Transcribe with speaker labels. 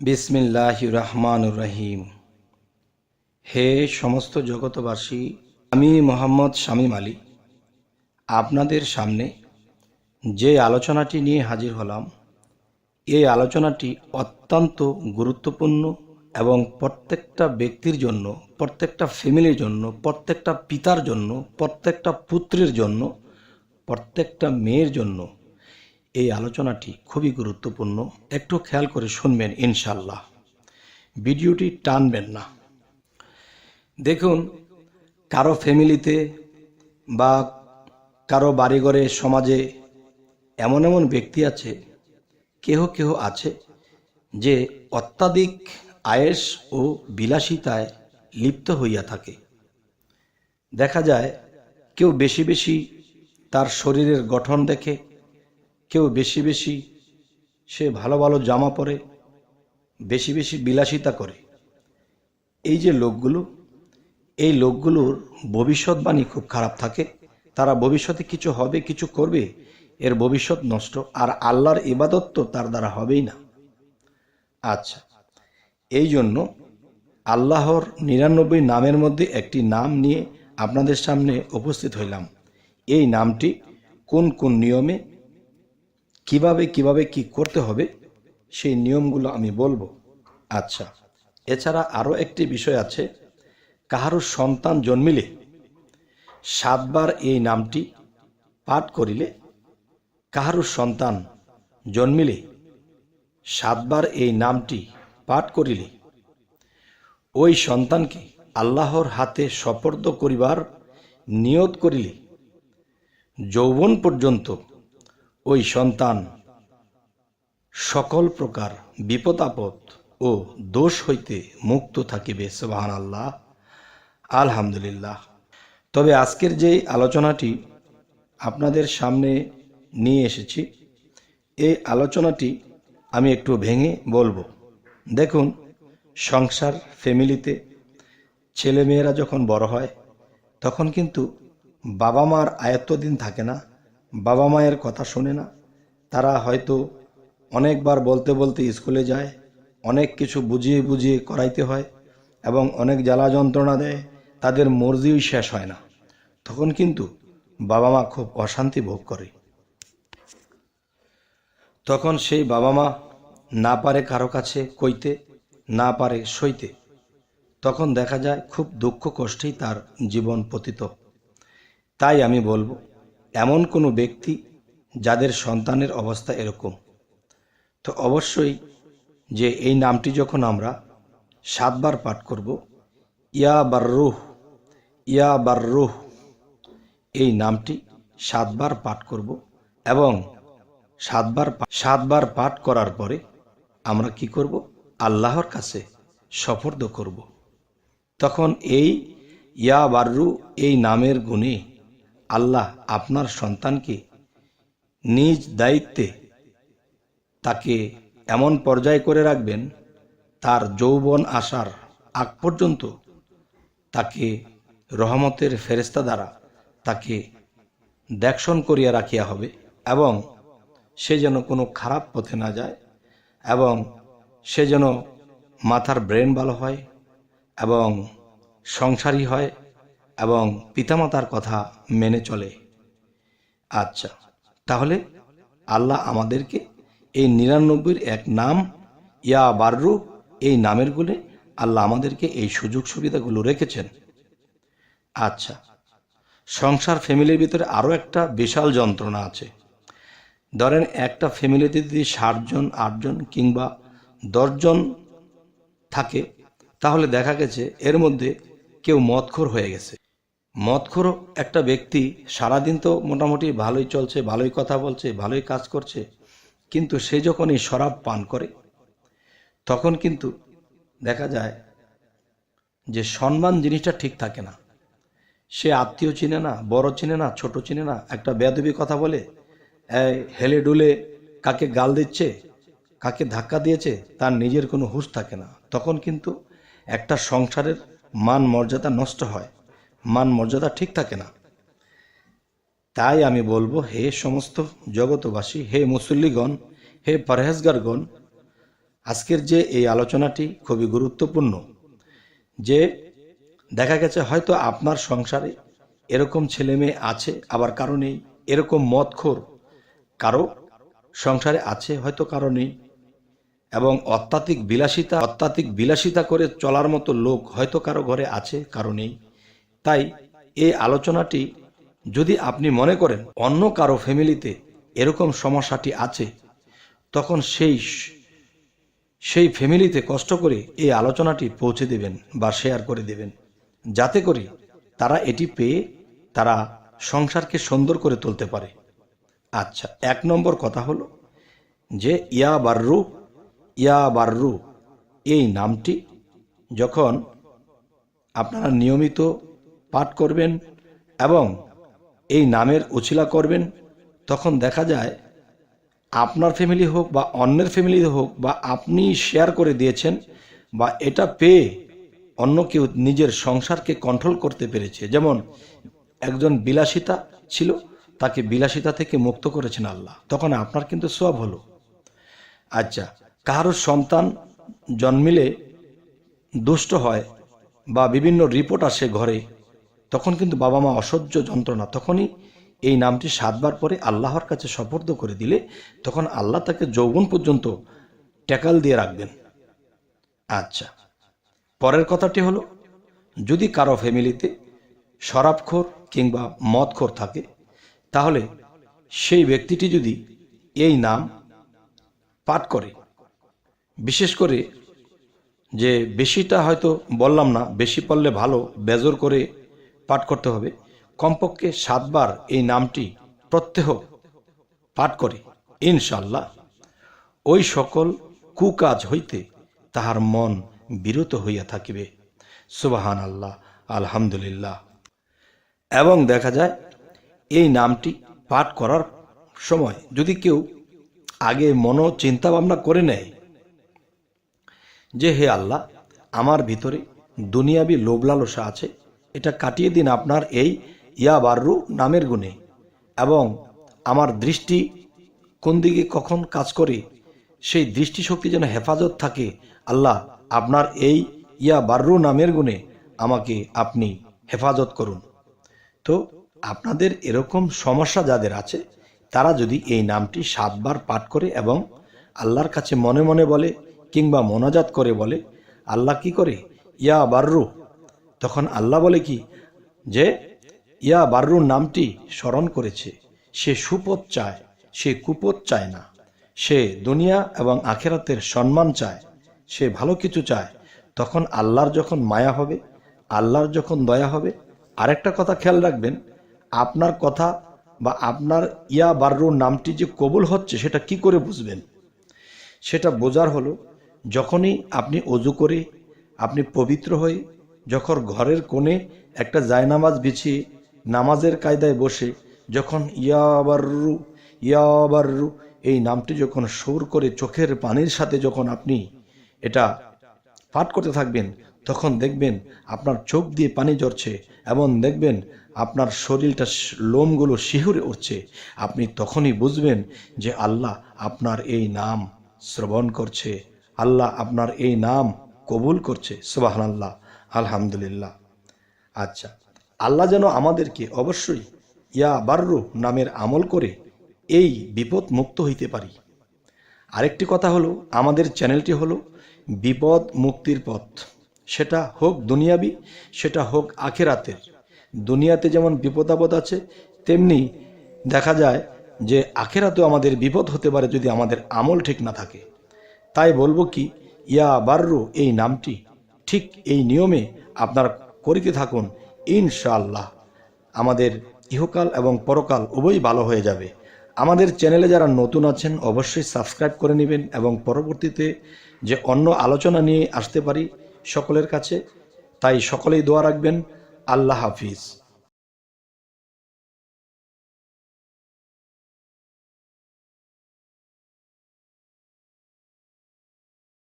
Speaker 1: বিসমিল্লাহ রহমান রহিম। হে সমস্ত জগতবাসী আমি মোহাম্মদ শামীম আলী। আপনাদের সামনে যে আলোচনাটি নিয়ে হাজির হলাম, এই আলোচনাটি অত্যন্ত গুরুত্বপূর্ণ এবং প্রত্যেকটা ব্যক্তির জন্য, প্রত্যেকটা ফ্যামিলির জন্য, প্রত্যেকটা পিতার জন্য, প্রত্যেকটা পুত্রের জন্য, প্রত্যেকটা মেয়ের জন্য এই আলোচনাটি খুবই গুরুত্বপূর্ণ। একটু খেয়াল করে শুনবেন ইনশাল্লাহ ভিডিওটি টানবেন না। দেখুন, কারও ফ্যামিলিতে বা কারও বাড়িঘরে, সমাজে এমন এমন ব্যক্তি আছে, কেহ কেহ আছে, যে অত্যাধিক আয়েস ও বিলাসিতায় লিপ্ত হইয়া থাকে। দেখা যায়, কেউ বেশি বেশি তার শরীরের গঠন দেখে কেউ বেশি বেশি সে ভালো ভালো জামা পরে, বেশি বেশি বিলাসিতা করে। এই যে লোকগুলো, এই লোকগুলোর ভবিষ্যৎবাণী খুব খারাপ থাকে। তারা ভবিষ্যতে কিছু হবে, কিছু করবে, এর ভবিষ্যৎ নষ্ট, আর আল্লাহর ইবাদত তো তার দ্বারা হবেই না। আচ্ছা এই জন্য আল্লাহর নিরানব্বই নামের মধ্যে একটি নাম নিয়ে আপনাদের সামনে উপস্থিত হইলাম। এই নামটি কোন কোন নিয়মে কীভাবে কীভাবে কি করতে হবে, সেই নিয়মগুলো আমি বলব। আচ্ছা এছাড়া আরও একটি বিষয় আছে, কাহারও সন্তান জন্মিলে সাতবার এই নামটি পাঠ করিলে কাহারও সন্তান জন্মিলে সাতবার এই নামটি পাঠ করিলে ওই সন্তানকে আল্লাহর হাতে সপর্দ করিবার নিয়ত করিলে যৌবন পর্যন্ত ওই সন্তান। সকল প্রকার বিপদ আপদ ও দোষ হইতে মুক্ত থাকিবে সুবাহান আল্লাহ আলহামদুলিল্লাহ। তবে আজকের যে আলোচনাটি আপনাদের সামনে নিয়ে এসেছি, এই আলোচনাটি আমি একটু ভেঙে বলব। দেখুন, সংসার ফ্যামিলিতে ছেলেমেয়েরা যখন বড় হয়, তখন কিন্তু বাবা মার আয়ত্তদিন থাকে না বাবা মায়ের কথা শোনে না। তারা হয়তো অনেকবার বলতে বলতে স্কুলে যায়, অনেক কিছু বুঝিয়ে বুঝিয়ে করাইতে হয় এবং অনেক জ্বালা যন্ত্রণা দেয়, তাদের মর্জিই শেষ হয় না। তখন কিন্তু বাবা মা খুব অশান্তি ভোগ করে। তখন সেই বাবা মা না পারে কারও কাছে কইতে, না পারে সইতে। তখন দেখা যায় খুব দুঃখ কষ্টেই তার জীবন পতিত। তাই আমি বলব এমন কোনো ব্যক্তি যাদের সন্তানের অবস্থা এরকম। তো অবশ্যই যে এই নামটি যখন আমরা সাতবার পাঠ করব, ইয়া বার রুহ ইয়া বার রুহ এই নামটি সাতবার পাঠ করব এবং সাতবার সাতবার পাঠ করার পরে আমরা কি করব? আল্লাহর কাছে সফর্দ করব। তখন এই ইয়া বাররু এই নামের গুণে আল্লাহ আপনার সন্তানকে নিজ দায়িত্বে তাকে এমন পর্যায় করে রাখবেন, তার যৌবন আসার আগ পর্যন্ত তাকে রহমতের ফেরেস্তা দ্বারা তাকে দেখশন করিয়া রাখিয়া হবে এবং সে যেন কোনো খারাপ পথে না যায় এবং সে যেন মাথার ব্রেন ভালো হয় এবং সংসারী হয় এবং পিতামাতার কথা মেনে চলে। আচ্ছা তাহলে আল্লাহ আমাদেরকে এই নিরানব্বইয়ের এক নাম, ইয়া বাররু, এই নামের গুণে আল্লাহ আমাদেরকে এই সুযোগ সুবিধাগুলো রেখেছেন। আচ্ছা সংসার ফ্যামিলির ভিতরে আরও একটা বিশাল যন্ত্রণা আছে। ধরেন একটা ফ্যামিলিতে যদি ষাটজন আটজন কিংবা দশজন থাকে, তাহলে দেখা গেছে এর মধ্যে কেউ মদখোর হয়ে গেছে। মদখোর একটা ব্যক্তি সারাদিন তো মোটামুটি ভালোই চলছে, ভালোই কথা বলছে, ভালোই কাজ করছে, কিন্তু সে যখন এই শরাব পান করে, তখন কিন্তু দেখা যায় যে সম্মান জিনিসটা ঠিক থাকে না। সে আত্মীয় চিনে না, বড় চিনে না, ছোট চিনে না, একটা বেদবি কথা বলে হেলে ডুলে কাকে গাল দিচ্ছে, কাকে ধাক্কা দিয়েছে, তার নিজের কোনো হুঁশ থাকে না। তখন কিন্তু একটা সংসারের মান মর্যাদা নষ্ট হয়। মান মর্যাদা ঠিক থাকে না। তাই আমি বলব, হে সমস্ত জগতবাসী হে মুসল্লিগণ, হে পরহেজগারগণ, আজকের যে এই আলোচনাটি খুবই গুরুত্বপূর্ণ, যে দেখা গেছে হয়তো আপনার সংসারে এরকম ছেলে মেয়ে আছে, আবার কারও নেই, এরকম মদখোর কারও সংসারে আছে, হয়তো কারও নেই, এবং অত্যাধিক বিলাসিতা অত্যাধিক বিলাসিতা করে চলার মতো লোক হয়তো কারও ঘরে আছে, কারও নেই। তাই এই আলোচনাটি যদি আপনি মনে করেন অন্য কারও ফ্যামিলিতে এরকম সমস্যাটি আছে, তখন সেই সেই ফ্যামিলিতে কষ্ট করে এই আলোচনাটি পৌঁছে দেবেন বা শেয়ার করে দেবেন। যাতে করে তারা এটি পেয়ে তারা সংসারকে সুন্দর করে তুলতে পারে। আচ্ছা এক নম্বর কথা হলো যে ইয়া বার্রু ইয়া বার্রু, এই নামটি যখন আপনারা নিয়মিত পাঠ করবেন এবং এই নামের উছিলা করবেন, তখন দেখা যায় আপনার ফ্যামিলি হোক বা অন্যের ফ্যামিলি হোক বা আপনি শেয়ার করে দিয়েছেন বা এটা পেয়ে অন্য কেউ নিজের সংসারকে কন্ট্রোল করতে পেরেছে। যেমন একজন বিলাসিতা ছিল, তাকে বিলাসিতা থেকে মুক্ত করেছেন আল্লাহ। তখন আপনার কিন্তু সব হলো। আচ্ছা কারোর সন্তান জন্মিলে দুষ্ট হয় বা বিভিন্ন রিপোর্ট আসে ঘরে তখন কিন্তু বাবা মা অসহ্য যন্ত্রণা, তখনই এই নামটি সাতবার পরে আল্লাহর কাছে সফর্দ করে দিলে তখন আল্লাহ তাকে যৌবন পর্যন্ত ট্যাকাল দিয়ে রাখবেন। আচ্ছা পরের কথাটি হলো, যদি কারও ফ্যামিলিতে শরাবখোর কিংবা মদখোর থাকে, তাহলে সেই ব্যক্তিটি যদি এই নাম পাঠ করে, বিশেষ করে যে বেশিটা হয়তো বললাম না, বেশি পড়লে ভালো, বেজর করে পাঠ করতে হবে। কমপক্ষে সাতবার এই নামটি প্রত্যহ পাঠ করে ইনশাল্লাহ ওই সকল কুকাজ হইতে তাহার মন বিরত হইয়া থাকিবে। সুবাহান আল্লাহ আলহামদুলিল্লাহ। এবং দেখা যায়, এই নামটি পাঠ করার সময় যদি কেউ আগে মনো চিন্তা ভাবনা করে নেয় যে, হে আল্লাহ, আমার ভিতরে দুনিয়াবি লোভ লালসা আছে এটা কাটিয়ে দিন আপনার এই ইয়া বার্রু নামের গুণে। এবং আমার দৃষ্টি কোন দিকে কখন কাজ করে, সেই দৃষ্টিশক্তি যেন হেফাজত থাকে, আল্লাহ আপনার এই ইয়া বার্রু নামের গুণে আমাকে আপনি হেফাজত করুন। তো আপনাদের এরকম সমস্যা যাদের আছে, তারা যদি এই নামটি সাতবার পাঠ করে এবং আল্লাহর কাছে মনে মনে বলে কিংবা মোনাজাত করে বলে, আল্লাহ কি করে? ইয়া বার্রু তখন আল্লাহ বলে কি? যে, ইয়া বার্রুর নামটি স্মরণ করেছে। সে সুপথ চায়, সে কুপথ চায় না। সে দুনিয়া এবং আখেরাতের সম্মান চায়, সে ভালো কিছু চায়। তখন আল্লাহর যখন মায়া হবে, আল্লাহর যখন দয়া হবে, আরেকটা কথা খেয়াল রাখবেন, আপনার কথা বা আপনার ইয়া বার্রুর নামটি যে কবুল হচ্ছে, সেটা কি করে বুঝবেন? সেটা বোঝার হলো, যখনই আপনি অজু করে, আপনি পবিত্র হয়ে যখন ঘরের কোণে একটা জায়নামাজ বিছিয়ে নামাজের কায়দায় বসে, যখন ইয়াবাররু ইয়াবাররু এই নামটি যখন সুর করে চোখের পানির সাথে যখন আপনি এটা পাঠ করতে থাকবেন, তখন দেখবেন আপনার চোখ দিয়ে পানি ঝরছে এবং দেখবেন আপনার শরীরটা লোমগুলো শিহুরে উঠছে। আপনি তখনই বুঝবেন যে আল্লাহ আপনার এই নাম শ্রবণ করছে, আল্লাহ আপনার এই নাম কবুল করছে সুবাহান আল্লাহ আলহামদুলিল্লাহ। আচ্ছা আল্লাহ যেন আমাদেরকে অবশ্যই ইয়া বার্রু নামের আমল করে এই বিপদ মুক্ত হইতে পারি। আরেকটি কথা হলো, আমাদের চ্যানেলটি হলো বিপদ মুক্তির পথ। সেটা হোক দুনিয়াবি, সেটা হোক আখেরাতের। দুনিয়াতে যেমন বিপদ আপদ আছে, তেমনি দেখা যায় যে আখেরাতেও আমাদের বিপদ হতে পারে যদি আমাদের আমল ঠিক না থাকে। তাই বলব কি, ইয়া বার্রু এই নামটি ঠিক এই নিয়মে আপনারা করিতে থাকুন, ইনশাআল্লাহ। আমাদের ইহকাল এবং পরকাল উভয়ই ভালো হয়ে যাবে। আমাদের চ্যানেলে যারা নতুন আছেন, অবশ্যই সাবস্ক্রাইব করে নেবেন এবং পরবর্তীতে যে অন্য আলোচনা নিয়ে আসতে পারি সকলের কাছে, তাই সকলেই দোয়া রাখবেন। আল্লাহ হাফিজ।